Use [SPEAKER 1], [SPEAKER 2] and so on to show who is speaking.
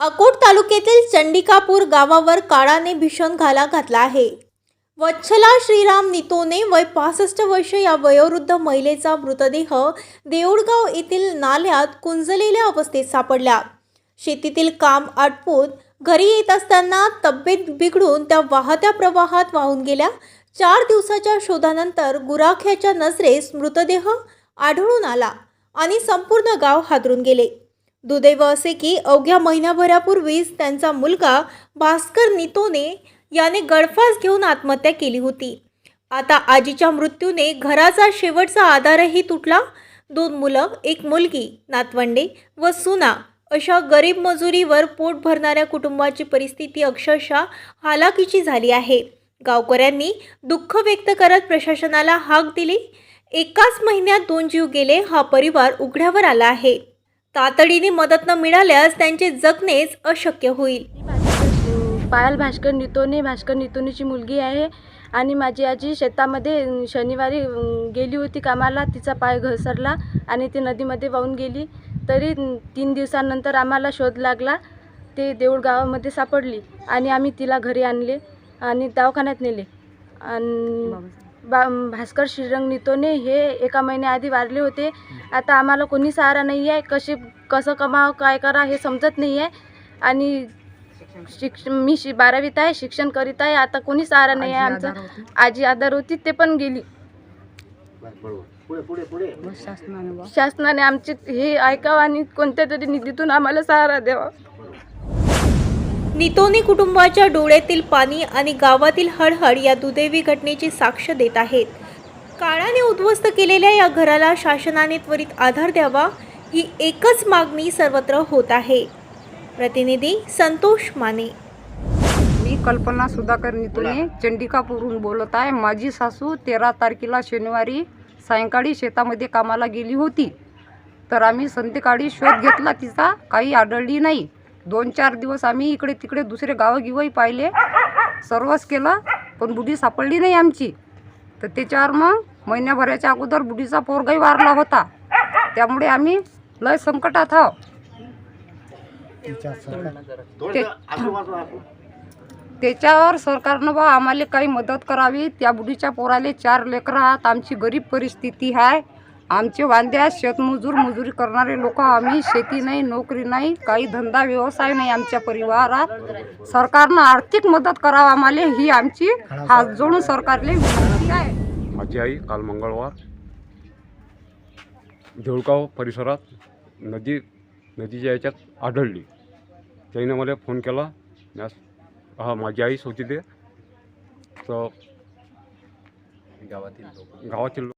[SPEAKER 1] अकोट तालुक्यातील चंडिकापूर गावावर काळाने भीषण घाला घातला आहे. वच्छला श्रीराम नितोने वय पासष्ट वर्ष या वयोवृद्ध महिलेचा मृतदेह देऊळगाव येथील नाल्यात कुंजलेल्या अवस्थेत सापडला. शेतीतील काम आटपून घरी येत असताना तब्येत बिघडून त्या वाहत्या प्रवाहात वाहून गेल्या. चार दिवसाच्या शोधानंतर गुराख्याच्या नजरेस मृतदेह आढळून आला आणि संपूर्ण गाव हादरून गेले. दुदैव असे की अवघ्या महिन्याभरापूर्वीच त्यांचा मुलगा भास्कर नितोने याने गळफास घेऊन आत्महत्या केली होती. आता आजीच्या मृत्यूने घराचा शेवटचा आधारही तुटला. दोन मुलं एक मुलगी नातवंडे व सुना अशा गरीब मजुरीवर पोट भरणाऱ्या कुटुंबाची परिस्थिती अक्षरशः हालाकीची झाली आहे. गावकऱ्यांनी दुःख व्यक्त करत प्रशासनाला हाक दिली. एकाच महिन्यात दोन जीव गेले हा परिवार उघड्यावर आला आहे. तातडीने मदत न मिळाल्यास त्यांचे जगणेच अशक्य होईल.
[SPEAKER 2] पायल भास्कर नितोने भास्कर नितोनीची मुलगी आहे आणि माझी आजी शेतामध्ये शनिवारी गेली होती कामाला. तिचा पाय घसरला आणि ती नदीमध्ये वाहून गेली. तरी तीन दिवसानंतर आम्हाला शोध लागला. ते देऊळ गावामध्ये सापडली आणि आम्ही तिला घरी आणले आणि दवाखान्यात नेले. आणि बा भास्कर श्रीरंग नितोने हे एका महिन्याआधी वारले होते. आता आम्हाला कोणी सहारा नाही आहे कसे कसं कमावं काय करा हे समजत नाही आहे आणि शिक्ष मी शि बारावीत आहे शिक्षण करीत आहे. आता कोणी सहारा नाही आहे आमचा. आजी आधार होती ते पण गेली. शासनाने आमचे हे ऐकावं आणि कोणत्या तरी निधीतून आम्हाला सहारा द्यावा.
[SPEAKER 1] नितोनी कुटुंबाच्या डोळ्यातील पाणी आणि गावातील हळहळ या दुदैवी घटनेची साक्ष देत आहेत. काळाने उद्ध्वस्त केलेल्या या घराला शासनाने त्वरित आधार द्यावा ही एकच मागणी सर्वत्र होत आहे. प्रतिनिधी संतोष माने.
[SPEAKER 3] मी कल्पना सुधाकर नितुने चंडिकापूरहून बोलत आहे. माझी सासू तेरा तारखेला शनिवारी सायंकाळी शेतामध्ये कामाला गेली होती. तर आम्ही संध्याकाळी शोध घेतला तिचा. काही आढळली नाही. दोन चार दिवस आम्ही इकडे तिकडे दुसरे गावं गिवही पाहिले. सर्वच केलं पण बुडी सापडली नाही आमची. तर त्याच्यावर मग महिन्याभराच्या अगोदर बुढीचा पोरगाही वारला होता. त्यामुळे आम्ही लय संकटात आहो ते- त्याच्यावर सरकारनं बा आम्हाला काही मदत करावी. त्या बुढीच्या पोराले चार लेकरं आहात. आमची गरीब परिस्थिती आहे आमचे वांद्यात शेतमजूर मजुरी करणारे लोक आम्ही शेती नाही नोकरी नाही काही धंदा व्यवसाय नाही आमच्या परिवारात. सरकारनं आर्थिक मदत करावं आम्हाला ही आमची हात जोडून सरकारले विनंती आहे.
[SPEAKER 4] माझी आई काल मंगळवार देऊळगाव परिसरात नदी नदीच्या याच्यात आढळली. त्याने मला फोन केला. हा माझी आईच होती ते तर गावातील गावातील लोक.